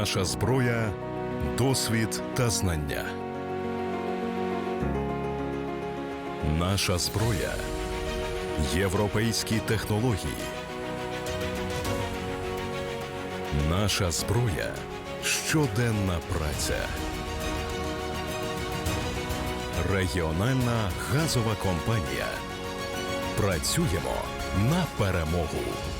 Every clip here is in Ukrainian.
Наша зброя досвід та знання. Наша зброя європейські технології. Наша зброя щоденна праця. Регіональна газова компанія. Працюємо на перемогу.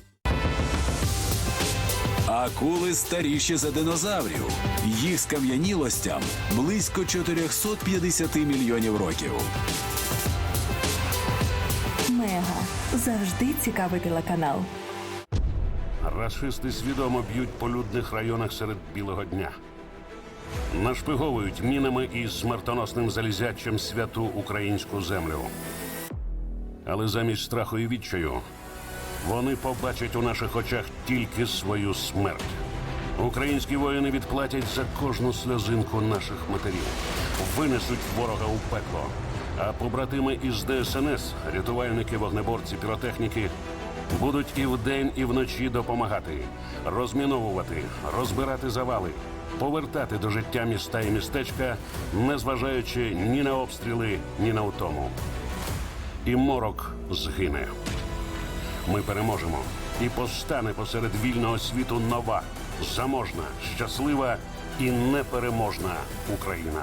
Акули старіші за динозаврів. Їх скам'янілостям близько 450 мільйонів років. Мега завжди цікавий телеканал. Рашисти свідомо б'ють по людних районах серед білого дня. Нашпиговують мінами і смертоносним залізячим святу українську землю. Але замість страху і відчаю Вони побачать у наших очах тільки свою смерть. Українські воїни відплатять за кожну сльозинку наших матерів, винесуть ворога у пекло. А побратими із ДСНС, рятувальники, вогнеборці, піротехніки, будуть і вдень, і вночі допомагати, розміновувати, розбирати завали, повертати до життя міста і містечка, незважаючи ні на обстріли, ні на утому. І морок згине. Ми переможемо. І постане посеред вільного світу нова, заможна, щаслива і непереможна Україна.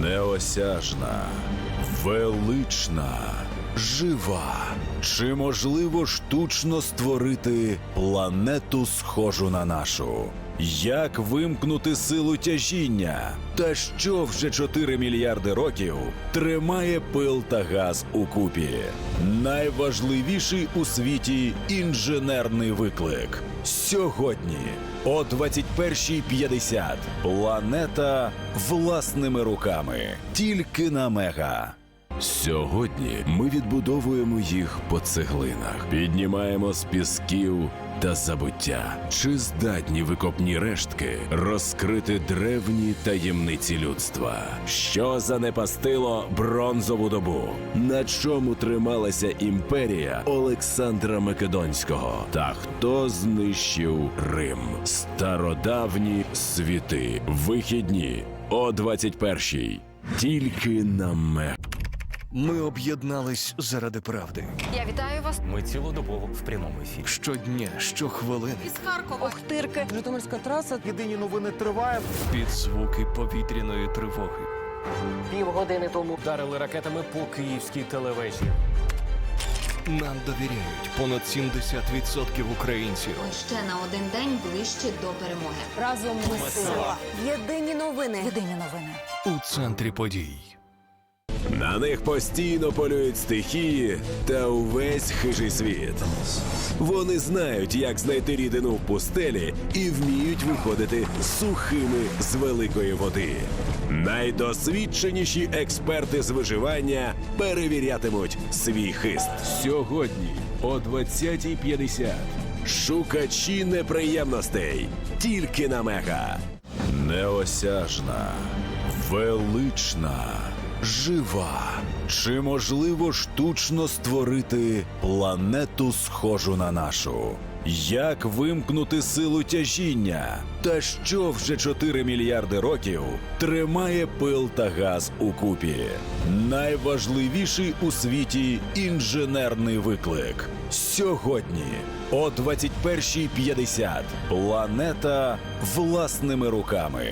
Неосяжна, велична, жива. Чи можливо штучно створити планету схожу на нашу? Як вимкнути силу тяжіння? Та що вже 4 мільярди років тримає пил та газ у купі? Найважливіший у світі інженерний виклик. Сьогодні о 21.50 планета власними руками. Тільки на мега. Сьогодні ми відбудовуємо їх по цеглинах, піднімаємо з пісків та забуття. Чи здатні викопні рештки розкрити древні таємниці людства? Що занепастило бронзову добу? На чому трималася імперія Олександра Македонського? Та хто знищив Рим? Стародавні світи. Вихідні о 21-й. Тільки на мега. Ми об'єднались заради правди. Я вітаю вас. Ми цілодобово в прямому ефірі. Щодня, щохвилини Із Харкова. Охтирки. Житомирська траса. Єдині новини триває. під звуки повітряної тривоги. Півгодини тому. Вдарили ракетами по київській телевежі. Нам довіряють понад 70% українців. Ще на один день ближче до перемоги. Разом ми сила. Єдині новини. Єдині новини. У центрі подій. На них постійно полюють стихії та увесь хижий світ. Вони знають, як знайти рідину в пустелі і вміють виходити сухими з великої води. Найдосвідченіші експерти з виживання перевірятимуть свій хист. Сьогодні о 20.50. Шукачі неприємностей тільки на мега. Неосяжна, велична, жива. Чи можливо штучно створити планету схожу на нашу? Як вимкнути силу тяжіння? Та що вже 4 мільярди років тримає пил та газ у купі? Найважливіший у світі інженерний виклик. Сьогодні о 21.50 планета власними руками.